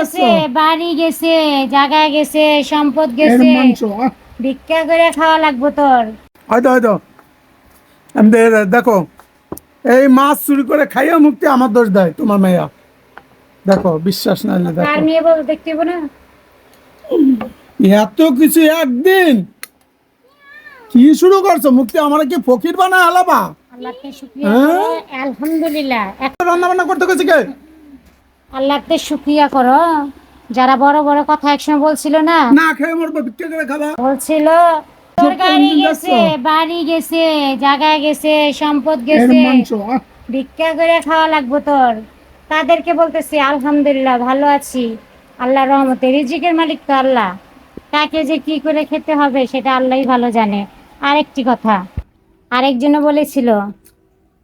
গেছে বাড়ি গেছে জায়গা গেছে সম্পদ গেছে। ভিক্ষা করে খাওয়া লাগবো তোর। হয়তো হয়তো। দেখো এই মাছ চুরি করে খাইয়া মুক্তি আমার দোষ দেয় তোমার মেয়া। দেখো বিশ্বাস না হলে আর দেখো। মেয়ে বল দেখতে না? এত কিছু একদিন। কি শুরু করছ? মুক্তি আমার কি ফকির বানা আলাবা? আল্লাহকে শুক্রিয়া হ্যাঁ? আলহামদুলিল্লাহ। এক- রান্না বান্না করতে গেছে কে? আল্লাহকে শুক্রিয়া করো। যারা বড় বড় কথা একসময় বলছিল না? না খেয়ে মরবো ভিক্ষা করে খাবা। বলছিল তোর গাড়ি গেছে বাড়ি গেছে জায়গা গেছে সম্পদ গেছে। ভিক্ষা করে খাওয়া লাগবো তোর। তাদেরকে বলতেছি আলহামদুলিল্লাহ ভালো আছি। আল্লাহ রহমতে রিজিকের মালিক তো আল্লাহ। কাকে যে কি করে খেতে হবে সেটা আল্লাহই ভালো জানে। আরেকটি কথা আরেকজনও বলেছিল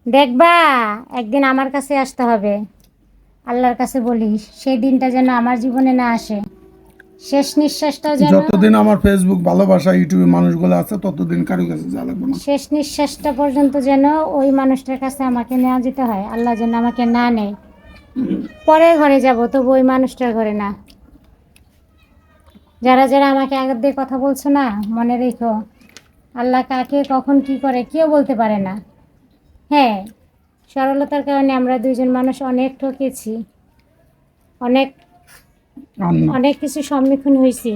দেখবা একদিন আমার কাছে আসতে হবে। আল্লাহর কাছে বলিস সেই দিনটা যেন আমার জীবনে না আসে। শেষ নিঃশ্বাসটাও যেন যতদিন আমার ফেসবুক ভালোবাসা ইউটিউবে মানুষগুলো আছে ততদিন কারও কাছে যা লাগবে না। শেষ নিঃশ্বাসটা পর্যন্ত যেন ওই মানুষটার কাছে আমাকে নেওয়া যেতে হয়। আল্লাহ যেন আমাকে না নেয়। পরের ঘরে যাব তবু ওই মানুষটার ঘরে না। যারা যারা আমাকে আগের দিয়ে কথা বলছো না মনে রেখো আল্লাহ কাকে কখন কি করে কেউ বলতে পারে না। হ্যাঁ সরলতার কারণে আমরা দুইজন মানুষ অনেক ঠকেছি। অনেক অনেক কিছু সম্মুখীন হয়েছি।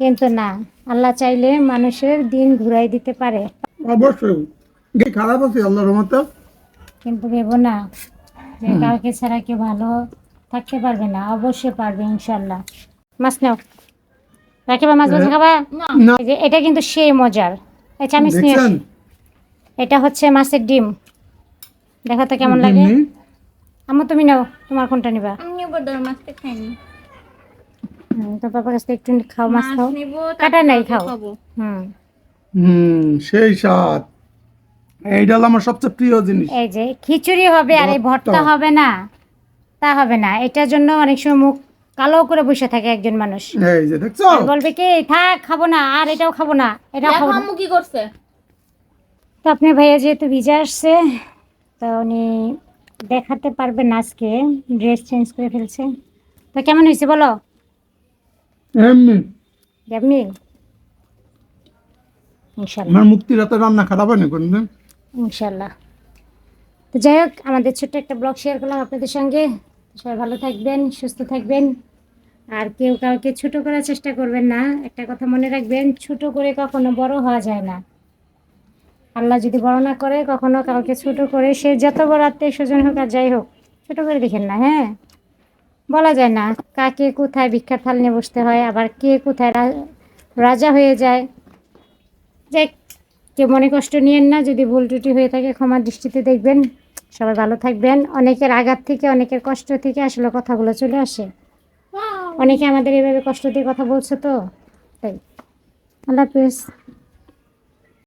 কিন্তু না আল্লাহ চাইলে মানুষের দিন ঘুরাই দিতে পারে। অবশ্যই। কি খারাপ আছে আল্লাহর রহমতে? কিন্তু ভেবো না যে কাউকে ছাড়া কেউ ভালো থাকতে পারবে না। অবশ্যই পারবে ইনশাল্লাহ মাছ নাও। রাখিবা মাছ ভাজা খাবা? যে এটা কিন্তু সেই মজার। এই চামিচ নিয়ে এটা হচ্ছে মাছের ডিম। দেখো তো কেমন লাগে? আমার তুমি নাও তোমার কোনটা নিবা? আমি বদর মাছটা খাইনি। তোর বাবার কাছ থেকে একটু খাও মাছ খাও। নিব কাটা নাই খাও। হুম। হুম সেই স্বাদ। এইটা হলো আমার সবচেয়ে প্রিয় জিনিস। এই যে খিচুড়ি হবে আর এই ভর্তা। হবে না। তা হবে না। এটার জন্য অনেক সময় মুখ কালো করে বসে থাকে একজন মানুষ। এই যে দেখছ? বলবে কি থাক খাব না আর এটাও খাব না এটাও খাব না। আম্মু কি করছে? তো আপনার ভাইয়া যেহেতু ভিজা আসছে তো উনি দেখাতে পারবেন আজকে ড্রেস চেঞ্জ করে ফেলছে। তো কেমন হয়েছে বলো? এমনি। যেমনি ইনশাল্লাহ। আমার মুক্তির হাতে রান্না খারাপ হয়নি কোনদিন। ইনশাল্লাহ। তো যাই হোক আমাদের ছোট্ট একটা ব্লগ শেয়ার করলাম আপনাদের সঙ্গে। সবাই ভালো থাকবেন সুস্থ থাকবেন। আর কেউ কাউকে ছোট করার চেষ্টা করবেন না। একটা কথা মনে রাখবেন ছোট করে কখনো বড় হওয়া যায় না। আল্লাহ যদি বড় না করে, কখনো কাউকে ছোট করে, সে যত বড় আত্মীয় স্বজন হোক আর যাই হোক, ছোট করে দেখেন না হ্যাঁ? বলা যায় না কাকে কোথায় ভিক্ষার থাল নিয়ে বসতে হয়, আবার কে কোথায় রাজা হয়ে যায়। যে কেউ মনে কষ্ট নিয়েন না, যদি ভুল ত্রুটি হয়ে থাকে ক্ষমার দৃষ্টিতে দেখবেন। সবাই ভালো থাকবেন। অনেকের আঘাত থেকে, অনেকের কষ্ট থেকে আসলে কথাগুলো চলে আসে। অনেকে আমাদের এভাবে কষ্ট দিয়ে কথা বলছে তো, তাই। আল্লাহ হাফিজ।